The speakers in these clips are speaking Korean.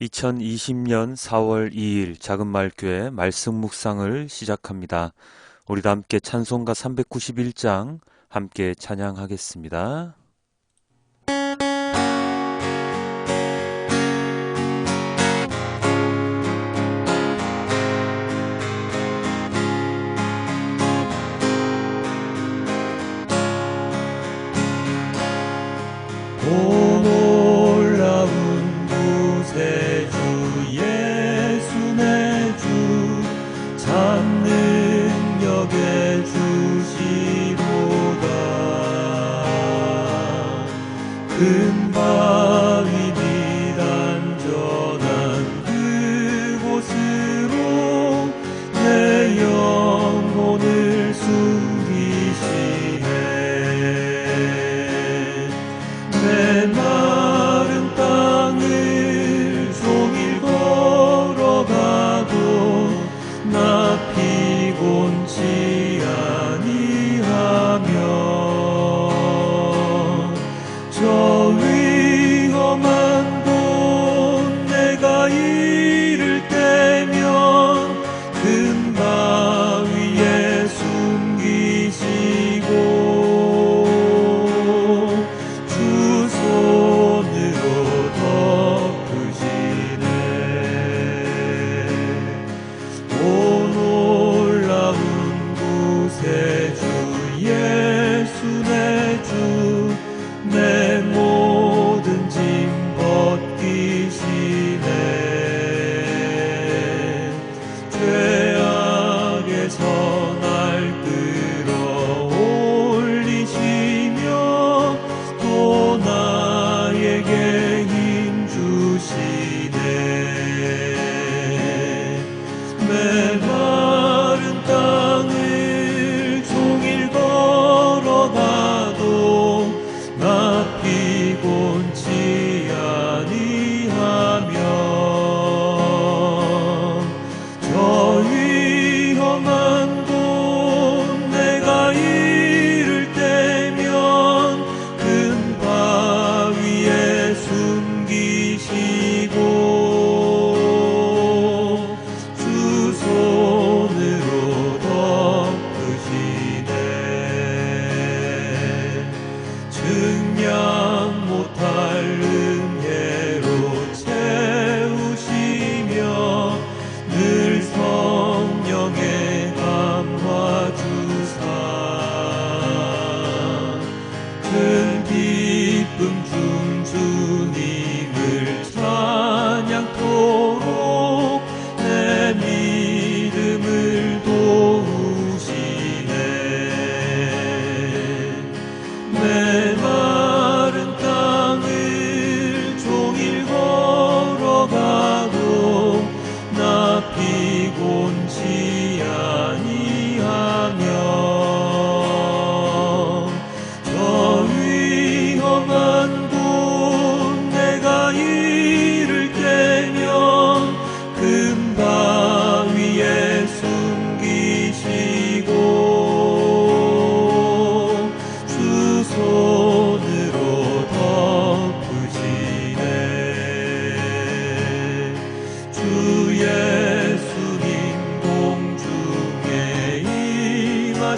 2020년 4월 2일 작은말교회 말씀 묵상을 시작합니다. 우리 다 함께 찬송가 391장 함께 찬양하겠습니다.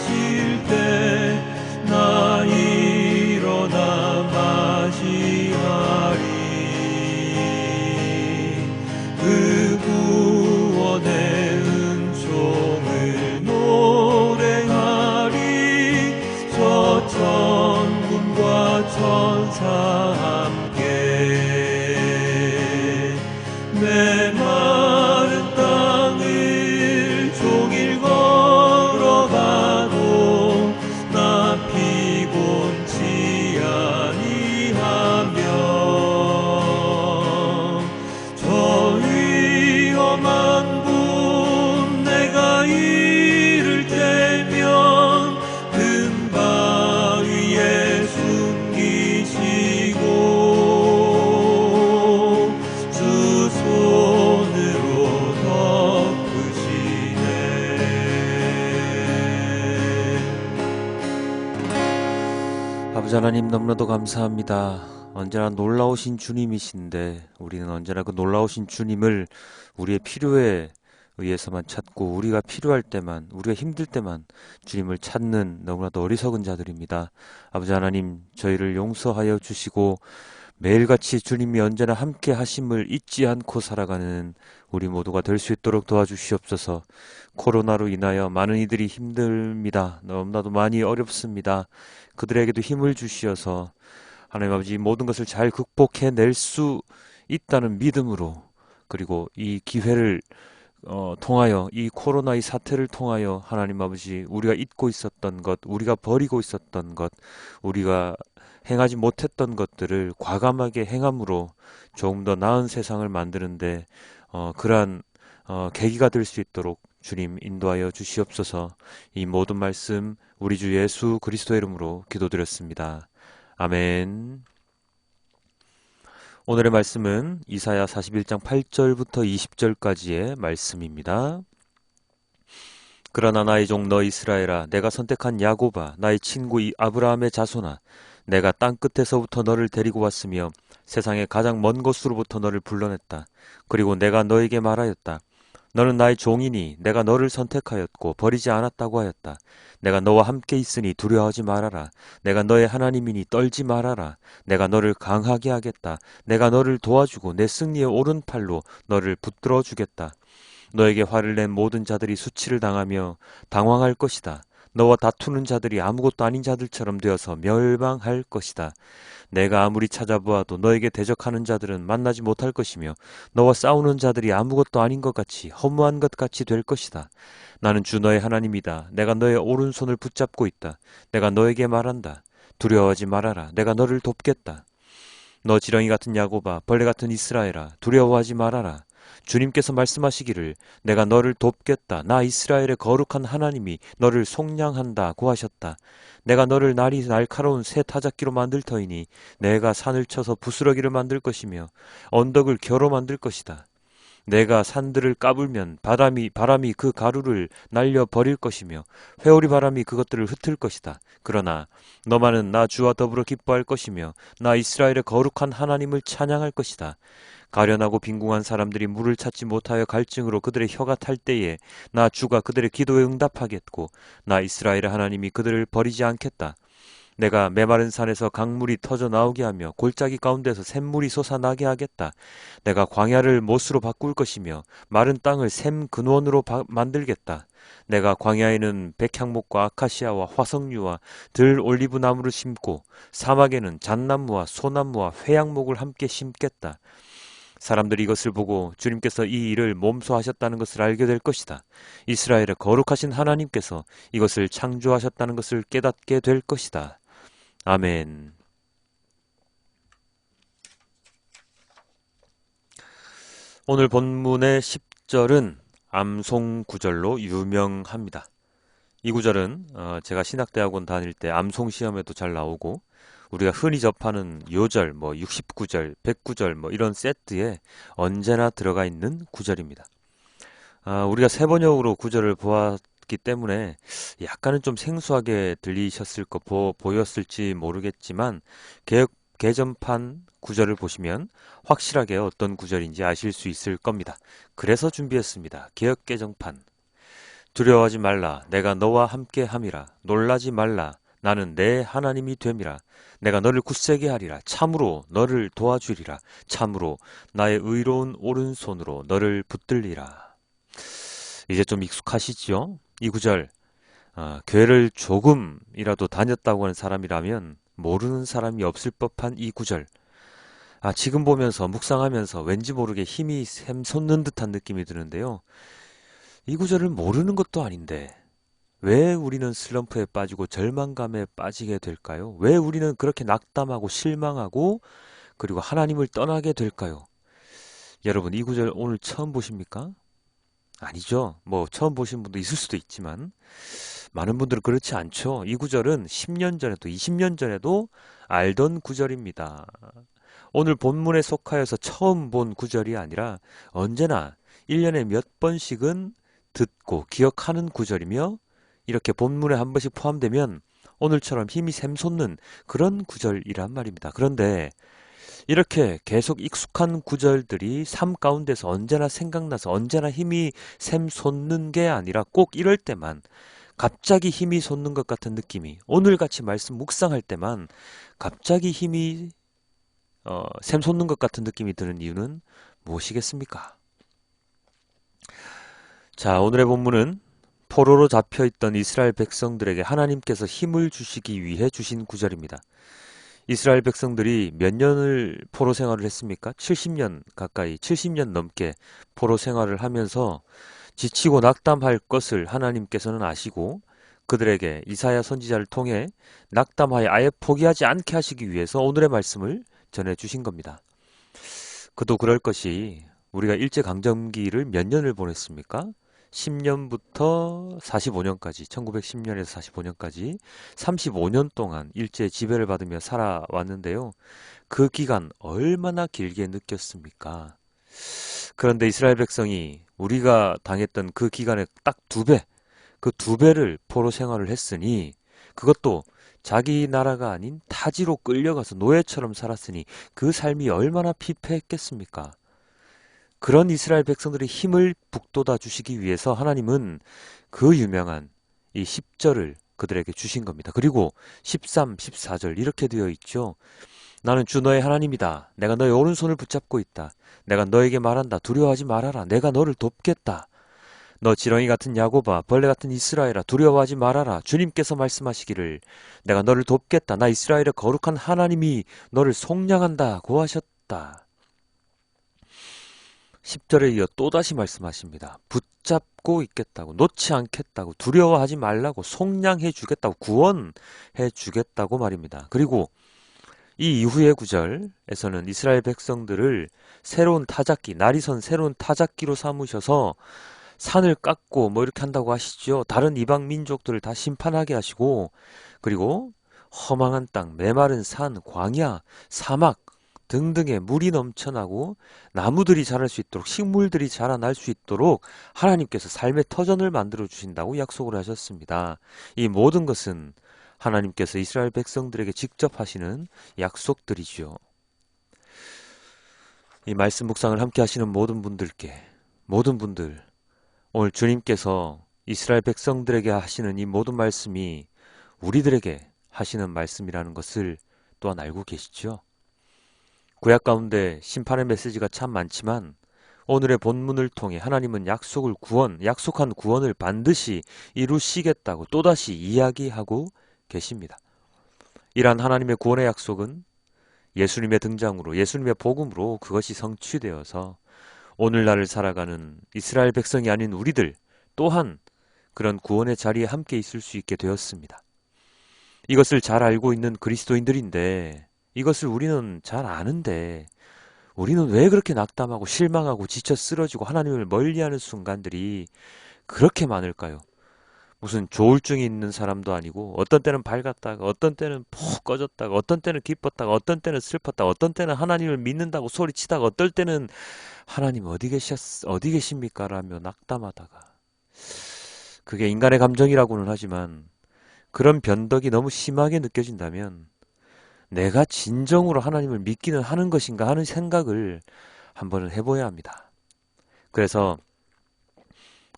하실 때 나 일어나 맞이하리. 그 구원의 은총을 노래하리. 저 천군과 천사 아버지 하나님 너무나도 감사합니다. 언제나 놀라우신 주님이신데 우리는 언제나 그 놀라우신 주님을 우리의 필요에 의해서만 찾고 우리가 필요할 때만 우리가 힘들 때만 주님을 찾는 너무나도 어리석은 자들입니다. 아버지 하나님 저희를 용서하여 주시고 매일같이 주님이 언제나 함께 하심을 잊지 않고 살아가는 우리 모두가 될 수 있도록 도와주시옵소서. 코로나로 인하여 많은 이들이 힘듭니다. 너무나도 많이 어렵습니다. 그들에게도 힘을 주시어서 하나님 아버지 모든 것을 잘 극복해낼 수 있다는 믿음으로 그리고 이 기회를 어, 통하여 이 코로나 이 사태를 통하여 하나님 아버지 우리가 잊고 있었던 것, 우리가 버리고 있었던 것, 우리가 행하지 못했던 것들을 과감하게 행함으로 조금 더 나은 세상을 만드는데 어, 그러한 어, 계기가 될 수 있도록 주님 인도하여 주시옵소서. 이 모든 말씀 우리 주 예수 그리스도의 이름으로 기도드렸습니다. 아멘. 오늘의 말씀은 이사야 41장 8절부터 20절까지의 말씀입니다. 그러나 나의 종 너 이스라엘아 내가 선택한 야고바 나의 친구 이 아브라함의 자손아 내가 땅 끝에서부터 너를 데리고 왔으며 세상의 가장 먼 곳으로부터 너를 불러냈다. 그리고 내가 너에게 말하였다. 너는 나의 종이니 내가 너를 선택하였고 버리지 않았다고 하였다. 내가 너와 함께 있으니 두려워하지 말아라. 내가 너의 하나님이니 떨지 말아라. 내가 너를 강하게 하겠다. 내가 너를 도와주고 내 승리의 오른팔로 너를 붙들어 주겠다. 너에게 화를 낸 모든 자들이 수치를 당하며 당황할 것이다. 너와 다투는 자들이 아무것도 아닌 자들처럼 되어서 멸망할 것이다. 내가 아무리 찾아보아도 너에게 대적하는 자들은 만나지 못할 것이며 너와 싸우는 자들이 아무것도 아닌 것 같이 허무한 것 같이 될 것이다. 나는 주 너의 하나님이다. 내가 너의 오른손을 붙잡고 있다. 내가 너에게 말한다. 두려워하지 말아라. 내가 너를 돕겠다. 너 지렁이 같은 야고바, 벌레 같은 이스라엘아, 두려워하지 말아라. 주님께서 말씀하시기를 내가 너를 돕겠다. 나 이스라엘의 거룩한 하나님이 너를 속량한다 고 하셨다. 내가 너를 날이 날카로운 새 타작기로 만들 터이니 내가 산을 쳐서 부스러기를 만들 것이며 언덕을 겨로 만들 것이다. 내가 산들을 까불면 바람이 바람이 그 가루를 날려 버릴 것이며 회오리 바람이 그것들을 흩을 것이다. 그러나 너만은 나 주와 더불어 기뻐할 것이며 나 이스라엘의 거룩한 하나님을 찬양할 것이다. 가련하고 빈궁한 사람들이 물을 찾지 못하여 갈증으로 그들의 혀가 탈 때에 나 주가 그들의 기도에 응답하겠고 나 이스라엘의 하나님이 그들을 버리지 않겠다. 내가 메마른 산에서 강물이 터져 나오게 하며 골짜기 가운데서 샘물이 솟아나게 하겠다. 내가 광야를 못으로 바꿀 것이며 마른 땅을 샘 근원으로 바, 만들겠다. 내가 광야에는 백향목과 아카시아와 화석류와 들 올리브 나무를 심고 사막에는 잣나무와 소나무와 회양목을 함께 심겠다. 사람들이 이것을 보고 주님께서 이 일을 몸소 하셨다는 것을 알게 될 것이다. 이스라엘의 거룩하신 하나님께서 이것을 창조하셨다는 것을 깨닫게 될 것이다. 아멘. 오늘 본문의 10절은 암송 구절로 유명합니다. 이 구절은 어, 제가 신학대학원 다닐 때 암송 시험에도 잘 나오고 우리가 흔히 접하는 요절, 뭐 69절, 109절 뭐 이런 세트에 언제나 들어가 있는 구절입니다. 아, 우리가 세 번역으로 구절을 보 았기 때문에 약간은 좀 생소하게 들리셨을 거 보, 보였을지 모르겠지만 개혁 개전판 구절을 보시면 확실하게 어떤 구절인지 아실 수 있을 겁니다. 그래서 준비했습니다. 개혁 개정판. 두려워하지 말라. 내가 너와 함께 함이라. 놀라지 말라. 나는 내 하나님이 됨이라. 내가 너를 굳세게 하리라. 참으로 너를 도와주리라. 참으로 나의 의로운 오른손으로 너를 붙들리라. 이제 좀 익숙하시죠? 이 구절. 어, 교회를 조금이라도 다녔다고 하는 사람이라면 모르는 사람이 없을 법한 이 구절. 아, 지금 보면서 묵상하면서 왠지 모르게 힘이 샘솟는 듯한 느낌이 드는데요. 이 구절을 모르는 것도 아닌데 왜 우리는 슬럼프에 빠지고 절망감에 빠지게 될까요? 왜 우리는 그렇게 낙담하고 실망하고 그리고 하나님을 떠나게 될까요? 여러분, 이 구절 오늘 처음 보십니까? 아니죠. 뭐 처음 보신 분도 있을 수도 있지만 많은 분들은 그렇지 않죠. 이 구절은 10년 전에도 20년 전에도 알던 구절입니다. 오늘 본문에 속하여서 처음 본 구절이 아니라 언제나 1년에 몇 번씩은 듣고 기억하는 구절이며 이렇게 본문에 한 번씩 포함되면 오늘처럼 힘이 샘솟는 그런 구절이란 말입니다. 그런데 이렇게 계속 익숙한 구절들이 삶 가운데서 언제나 생각나서 언제나 힘이 샘솟는 게 아니라 꼭 이럴 때만 갑자기 힘이 솟는 것 같은 느낌이 오늘 같이 말씀 묵상할 때만 갑자기 힘이 어, 샘솟는 것 같은 느낌이 드는 이유는 무엇이겠습니까? 자, 오늘의 본문은 포로로 잡혀 있던 이스라엘 백성들에게 하나님께서 힘을 주시기 위해 주신 구절입니다. 이스라엘 백성들이 몇 년을 포로 생활을 했습니까? 70년 가까이, 70년 넘게 포로 생활을 하면서 지치고 낙담할 것을 하나님께서는 아시고 그들에게 이사야 선지자를 통해 낙담하여 아예 포기하지 않게 하시기 위해서 오늘의 말씀을 전해 주신 겁니다. 그도 그럴 것이 우리가 일제강점기를 몇 년을 보냈습니까? 10년부터 45년까지, 1910년에서 45년까지 35년 동안 일제 지배를 받으며 살아왔는데요. 그 기간 얼마나 길게 느꼈습니까? 그런데 이스라엘 백성이 우리가 당했던 그 기간의 딱 두 배, 그 두 배를 포로 생활을 했으니 그것도 자기 나라가 아닌 타지로 끌려가서 노예처럼 살았으니 그 삶이 얼마나 피폐했겠습니까? 그런 이스라엘 백성들의 힘을 북돋아 주시기 위해서 하나님은 그 유명한 이 10절을 그들에게 주신 겁니다. 그리고 13, 14절 이렇게 되어 있죠. 나는 주 너의 하나님이다. 내가 너의 오른손을 붙잡고 있다. 내가 너에게 말한다. 두려워하지 말아라. 내가 너를 돕겠다. 너 지렁이 같은 야고바, 벌레 같은 이스라엘아, 두려워하지 말아라. 주님께서 말씀하시기를 내가 너를 돕겠다. 나 이스라엘의 거룩한 하나님이 너를 속량한다 고 하셨다. 10절에 이어 또다시 말씀하십니다. 붙잡고 있겠다고, 놓지 않겠다고, 두려워하지 말라고, 속량해 주겠다고, 구원해 주겠다고 말입니다. 그리고 이 이후의 구절에서는 이스라엘 백성들을 새로운 타작기, 날이 선 새로운 타작기로 삼으셔서 산을 깎고 뭐 이렇게 한다고 하시죠. 다른 이방 민족들을 다 심판하게 하시고, 그리고 허망한 땅, 메마른 산, 광야, 사막, 등등의 물이 넘쳐나고 나무들이 자랄 수 있도록 식물들이 자라날 수 있도록 하나님께서 삶의 터전을 만들어 주신다고 약속을 하셨습니다. 이 모든 것은 하나님께서 이스라엘 백성들에게 직접 하시는 약속들이죠. 이 말씀 묵상을 함께 하시는 모든 분들께 모든 분들 오늘 주님께서 이스라엘 백성들에게 하시는 이 모든 말씀이 우리들에게 하시는 말씀이라는 것을 또한 알고 계시죠? 구약 가운데 심판의 메시지가 참 많지만 오늘의 본문을 통해 하나님은 약속을 구원, 약속한 구원을 반드시 이루시겠다고 또다시 이야기하고 계십니다. 이러한 하나님의 구원의 약속은 예수님의 등장으로, 예수님의 복음으로 그것이 성취되어서 오늘날을 살아가는 이스라엘 백성이 아닌 우리들 또한 그런 구원의 자리에 함께 있을 수 있게 되었습니다. 이것을 잘 알고 있는 그리스도인들인데 이것을 우리는 잘 아는데 우리는 왜 그렇게 낙담하고 실망하고 지쳐 쓰러지고 하나님을 멀리하는 순간들이 그렇게 많을까요? 무슨 조울증이 있는 사람도 아니고 어떤 때는 밝았다가 어떤 때는 푹 꺼졌다가 어떤 때는 기뻤다가 어떤 때는 슬펐다가 어떤 때는 하나님을 믿는다고 소리치다가 어떨 때는 하나님 어디 계셨 어디 계십니까 라며 낙담하다가 그게 인간의 감정이라고는 하지만 그런 변덕이 너무 심하게 느껴진다면 내가 진정으로 하나님을 믿기는 하는 것인가 하는 생각을 한번은 해봐야 합니다. 그래서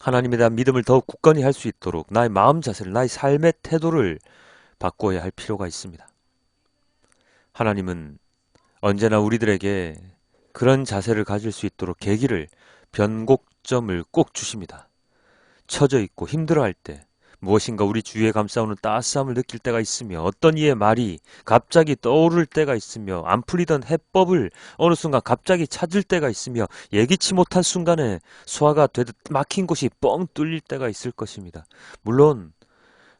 하나님에 대한 믿음을 더욱 굳건히 할 수 있도록 나의 마음 자세를, 나의 삶의 태도를 바꿔야 할 필요가 있습니다. 하나님은 언제나 우리들에게 그런 자세를 가질 수 있도록 계기를, 변곡점을 꼭 주십니다. 처져 있고 힘들어할 때, 무엇인가 우리 주위에 감싸오는 따스함을 느낄 때가 있으며 어떤 이의 말이 갑자기 떠오를 때가 있으며 안 풀리던 해법을 어느 순간 갑자기 찾을 때가 있으며 예기치 못한 순간에 소화가 되듯 막힌 곳이 뻥 뚫릴 때가 있을 것입니다. 물론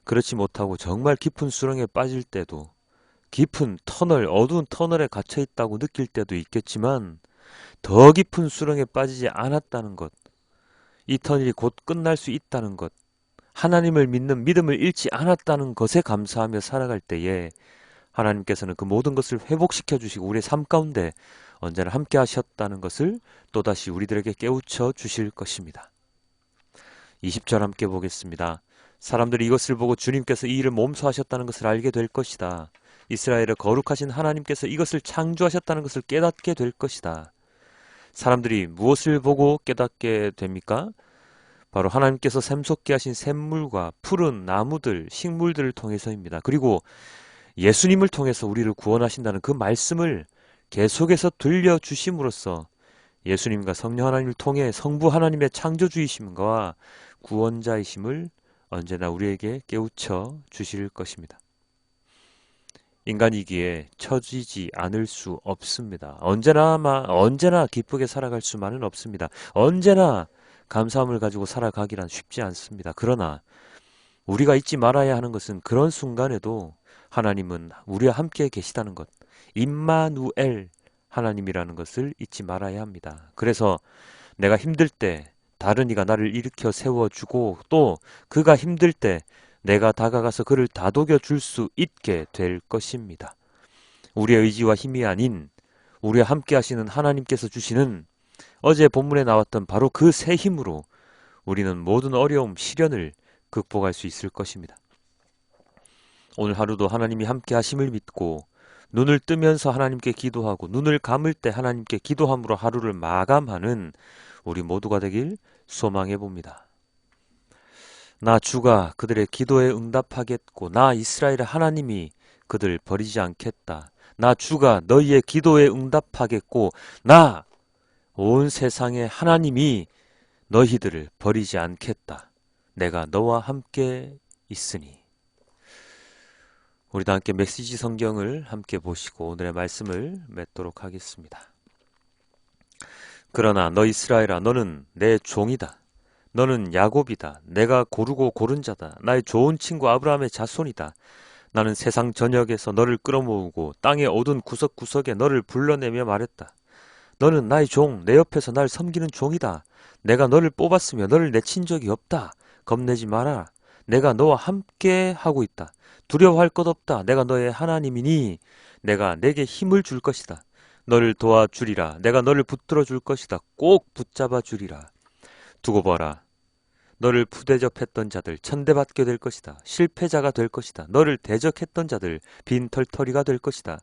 그렇지 못하고 정말 깊은 수렁에 빠질 때도 깊은 터널, 어두운 터널에 갇혀 있다고 느낄 때도 있겠지만 더 깊은 수렁에 빠지지 않았다는 것, 이 터널이 곧 끝날 수 있다는 것, 하나님을 믿는 믿음을 잃지 않았다는 것에 감사하며 살아갈 때에 하나님께서는 그 모든 것을 회복시켜 주시고 우리의 삶 가운데 언제나 함께 하셨다는 것을 또다시 우리들에게 깨우쳐 주실 것입니다. 20절 함께 보겠습니다. 사람들이 이것을 보고 주님께서 이 일을 몸소 하셨다는 것을 알게 될 것이다. 이스라엘의 거룩하신 하나님께서 이것을 창조하셨다는 것을 깨닫게 될 것이다. 사람들이 무엇을 보고 깨닫게 됩니까? 바로 하나님께서 샘솟게 하신 샘물과 푸른 나무들, 식물들을 통해서입니다. 그리고 예수님을 통해서 우리를 구원하신다는 그 말씀을 계속해서 들려주심으로써 예수님과 성령 하나님을 통해 성부 하나님의 창조주이심과 구원자이심을 언제나 우리에게 깨우쳐 주실 것입니다. 인간이기에 처지지 않을 수 없습니다. 언제나 마, 언제나 기쁘게 살아갈 수만은 없습니다. 언제나 감사함을 가지고 살아가기란 쉽지 않습니다. 그러나 우리가 잊지 말아야 하는 것은 그런 순간에도 하나님은 우리와 함께 계시다는 것. 임마누엘 하나님이라는 것을 잊지 말아야 합니다. 그래서 내가 힘들 때 다른 이가 나를 일으켜 세워주고 또 그가 힘들 때 내가 다가가서 그를 다독여 줄 수 있게 될 것입니다. 우리의 의지와 힘이 아닌 우리와 함께 하시는 하나님께서 주시는 어제 본문에 나왔던 바로 그 새 힘으로 우리는 모든 어려움, 시련을 극복할 수 있을 것입니다. 오늘 하루도 하나님이 함께 하심을 믿고 눈을 뜨면서 하나님께 기도하고 눈을 감을 때 하나님께 기도함으로 하루를 마감하는 우리 모두가 되길 소망해 봅니다. 나 주가 그들의 기도에 응답하겠고 나 이스라엘의 하나님이 그들 버리지 않겠다. 나 주가 너희의 기도에 응답하겠고 나 온 세상의 하나님이 너희들을 버리지 않겠다. 내가 너와 함께 있으니. 우리도 함께 메시지 성경을 함께 보시고 오늘의 말씀을 맺도록 하겠습니다. 그러나 너 이스라엘아 너는 내 종이다. 너는 야곱이다. 내가 고르고 고른 자다. 나의 좋은 친구 아브라함의 자손이다. 나는 세상 전역에서 너를 끌어모으고 땅의 어두운 구석구석에 너를 불러내며 말했다. 너는 나의 종, 내 옆에서 날 섬기는 종이다. 내가 너를 뽑았으며 너를 내친 적이 없다. 겁내지 마라. 내가 너와 함께 하고 있다. 두려워할 것 없다. 내가 너의 하나님이니 내가 내게 힘을 줄 것이다. 너를 도와주리라. 내가 너를 붙들어 줄 것이다. 꼭 붙잡아 주리라. 두고 봐라. 너를 부대접했던 자들 천대받게 될 것이다. 실패자가 될 것이다. 너를 대적했던 자들 빈털터리가 될 것이다.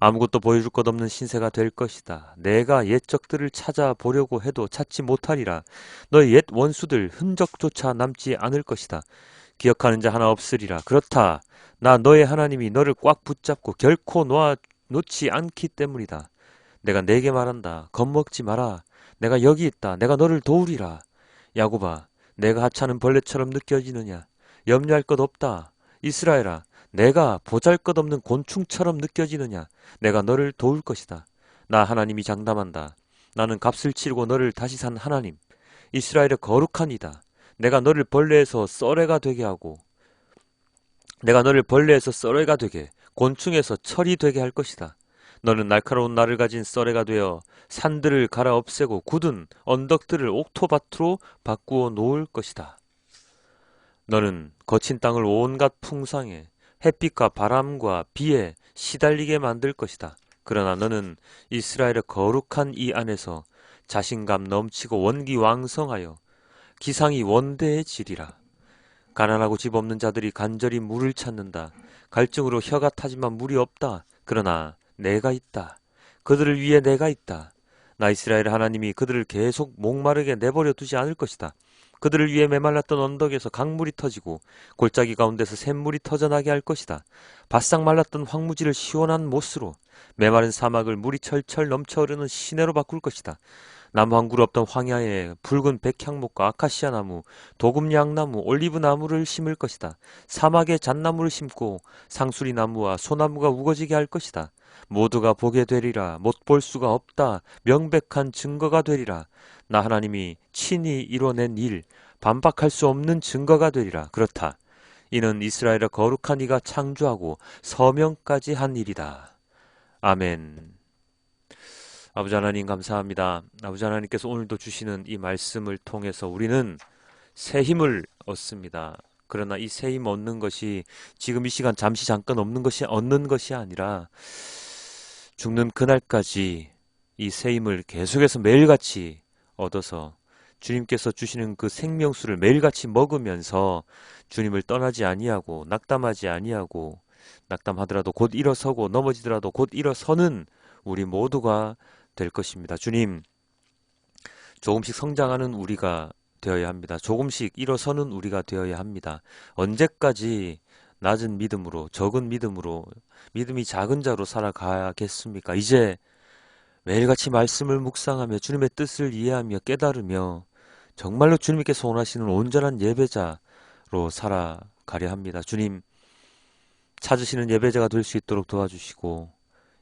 아무것도 보여줄 것 없는 신세가 될 것이다. 내가 옛적들을 찾아보려고 해도 찾지 못하리라. 너의 옛 원수들 흔적조차 남지 않을 것이다. 기억하는 자 하나 없으리라. 그렇다. 나 너의 하나님이 너를 꽉 붙잡고 결코 놓아 놓지 않기 때문이다. 내가 내게 말한다. 겁먹지 마라. 내가 여기 있다. 내가 너를 도우리라. 야곱아, 내가 하찮은 벌레처럼 느껴지느냐? 염려할 것 없다. 이스라엘아, 내가 보잘것없는 곤충처럼 느껴지느냐? 내가 너를 도울 것이다. 나 하나님이 장담한다. 나는 값을 치르고 너를 다시 산 하나님. 이스라엘의 거룩한 이다. 내가 너를 벌레에서 썰애가 되게 하고 내가 너를 벌레에서 썰애가 되게 곤충에서 철이 되게 할 것이다. 너는 날카로운 날을 가진 썰애가 되어 산들을 갈아 없애고 굳은 언덕들을 옥토밭으로 바꾸어 놓을 것이다. 너는 거친 땅을 온갖 풍상에 햇빛과 바람과 비에 시달리게 만들 것이다. 그러나 너는 이스라엘의 거룩한 이 안에서 자신감 넘치고 원기 왕성하여 기상이 원대해지리라. 가난하고 집 없는 자들이 간절히 물을 찾는다. 갈증으로 혀가 타지만 물이 없다. 그러나 내가 있다. 그들을 위해 내가 있다. 나 이스라엘 하나님이 그들을 계속 목마르게 내버려 두지 않을 것이다. 그들을 위해 메말랐던 언덕에서 강물이 터지고 골짜기 가운데서 샘물이 터져나게 할 것이다. 바싹 말랐던 황무지를 시원한 못으로 메마른 사막을 물이 철철 넘쳐 흐르는 시내로 바꿀 것이다. 그루 없던 황야에 붉은 백향목과 아카시아 나무, 도금양나무, 올리브 나무를 심을 것이다. 사막에 잣나무를 심고 상수리 나무와 소나무가 우거지게 할 것이다. 모두가 보게 되리라. 못 볼 수가 없다. 명백한 증거가 되리라. 나 하나님이 친히 이뤄낸 일, 반박할 수 없는 증거가 되리라. 그렇다. 이는 이스라엘의 거룩한 이가 창조하고 서명까지 한 일이다. 아멘. 아버지 하나님 감사합니다. 아버지 하나님께서 오늘도 주시는 이 말씀을 통해서 우리는 새 힘을 얻습니다. 그러나 이 새 힘 얻는 것이 지금 이 시간 잠시 잠깐 없는 것이 얻는 것이 아니라 죽는 그날까지 이 새 힘을 계속해서 매일같이 얻어서 주님께서 주시는 그 생명수를 매일같이 먹으면서 주님을 떠나지 아니하고 낙담하지 아니하고 낙담하더라도 곧 일어서고 넘어지더라도 곧 일어서는 우리 모두가 될 것입니다. 주님, 조금씩 성장하는 우리가 되어야 합니다. 조금씩 일어서는 우리가 되어야 합니다. 언제까지 낮은 믿음으로, 적은 믿음으로, 믿음이 작은 자로 살아가겠습니까? 이제 매일같이 말씀을 묵상하며 주님의 뜻을 이해하며 깨달으며 정말로 주님께서 원하시는 온전한 예배자로 살아가려 합니다. 주님, 찾으시는 예배자가 될 수 있도록 도와주시고,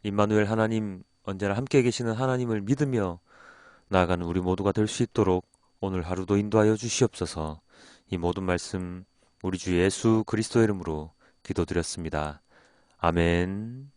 임마누엘 하나님, 언제나 함께 계시는 하나님을 믿으며 나아가는 우리 모두가 될 수 있도록 오늘 하루도 인도하여 주시옵소서. 이 모든 말씀 우리 주 예수 그리스도 이름으로 기도드렸습니다. 아멘.